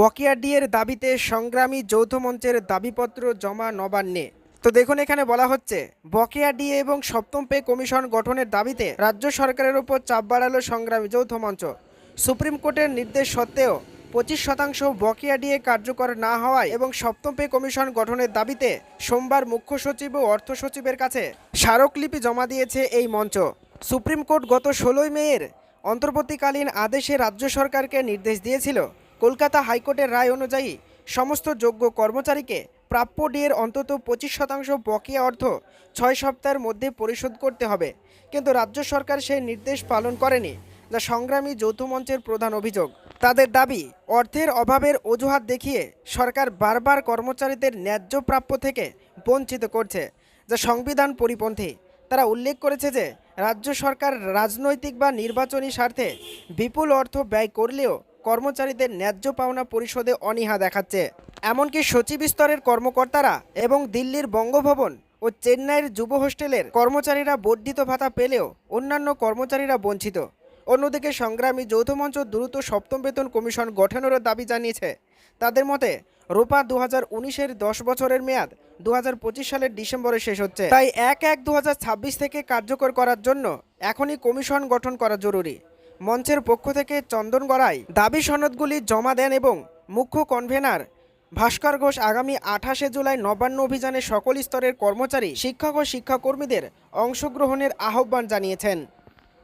বকেয়া ডিএর দাবিতে সংগ্রামী যৌথ মঞ্চের দাবিপত্র জমা নবান্নে। তো দেখুন, এখানে বলা হচ্ছে বকেয়া ডিএ এবং সপ্তম পে কমিশন গঠনের দাবিতে রাজ্য সরকারের উপর চাপ বাড়ালো সংগ্রামী যৌথ মঞ্চ। সুপ্রিম কোর্টের নির্দেশ সত্ত্বেও পঁচিশ শতাংশ বকেয়া ডিএ কার্যকর না হওয়ায় এবং সপ্তম পে কমিশন গঠনের দাবিতে সোমবার মুখ্য সচিব ও অর্থ সচিবের কাছে স্মারকলিপি জমা দিয়েছে এই মঞ্চ। সুপ্রিম কোর্ট গত ষোলোই মেয়ের অন্তর্বর্তীকালীন আদেশে রাজ্য সরকারকে নির্দেশ দিয়েছিল কলকাতা হাইকোর্টের রায় অনুযায়ী সমস্ত যোগ্য কর্মচারীকে প্রাপ্য ডিএর অন্তত পঁচিশ শতাংশ বকেয়া অর্থ ছয় সপ্তাহের মধ্যে পরিশোধ করতে হবে। কিন্তু রাজ্য সরকার সেই নির্দেশ পালন করেনি, যা সংগ্রামী যৌথ মঞ্চের প্রধান অভিযোগ। তাদের দাবি, অর্থের অভাবের অজুহাত দেখিয়ে সরকার বারবার কর্মচারীদের ন্যায্য প্রাপ্য থেকে বঞ্চিত করছে, যা সংবিধান পরিপন্থী। তারা উল্লেখ করেছে যে, রাজ্য সরকার রাজনৈতিক বা নির্বাচনী স্বার্থে বিপুল অর্থ ব্যয় করলেও কর্মচারীদের ন্যায্য পাওনা পরিশোধে অনীহা দেখাচ্ছে। এমনকি সচিব স্তরের কর্মকর্তারা এবং দিল্লির বঙ্গভবন ও চেন্নাইয়ের যুব হোস্টেলের কর্মচারীরা বর্ধিত ভাতা পেলেও অন্যান্য কর্মচারীরা বঞ্চিত। অন্যদিকে সংগ্রামী যৌথ মঞ্চ দ্রুত সপ্তম বেতন কমিশন গঠনেরও দাবি জানিয়েছে। তাদের মতে, রোপা দু হাজার উনিশের দশ বছরের মেয়াদ দু হাজার পঁচিশ সালের ডিসেম্বরে শেষ হচ্ছে। তাই এক এক দু থেকে কার্যকর করার জন্য এখনই কমিশন গঠন করা জরুরি। মঞ্চের পক্ষ থেকে চন্দন গড়ায় দাবি সনদগুলি জমা দেন এবং মুখ্য কনভেনার ভাস্কর ঘোষ আগামী আঠাশে জুলাই নবান্ন অভিযানে সকল স্তরের কর্মচারী, শিক্ষক ও শিক্ষাকর্মীদের অংশগ্রহণের আহ্বান জানিয়েছেন।